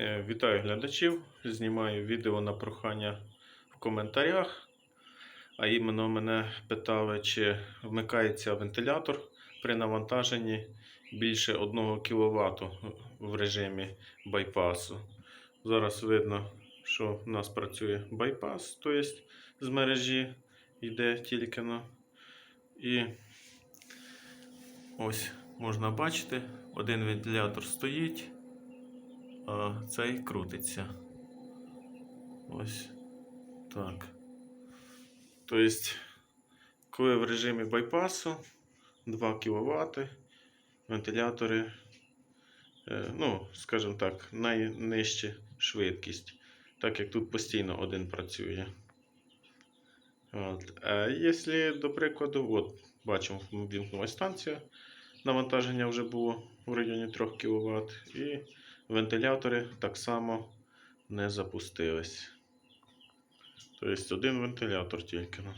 Е, Вітаю глядачів. Знімаю відео на прохання в коментарях. А іменно мене питали, чи вмикається вентилятор при навантаженні більше 1 кВт в режимі байпасу. Зараз видно, що в нас працює байпас, тобто з мережі йде тільки на. І ось можна бачити, один вентилятор стоїть цей крутиться. Ось так. Тобто, коли в режимі байпасу 2 кВт, вентилятори, е, ну, скажімо так, найнижча швидкість, так як тут постійно один працює. От. А якщо, до прикладу, от, бачимо, вімкнулася станція, навантаження вже було в районі 3 кВт. І вентилятори так само не запустились. Тобто один вентилятор тільки. ну.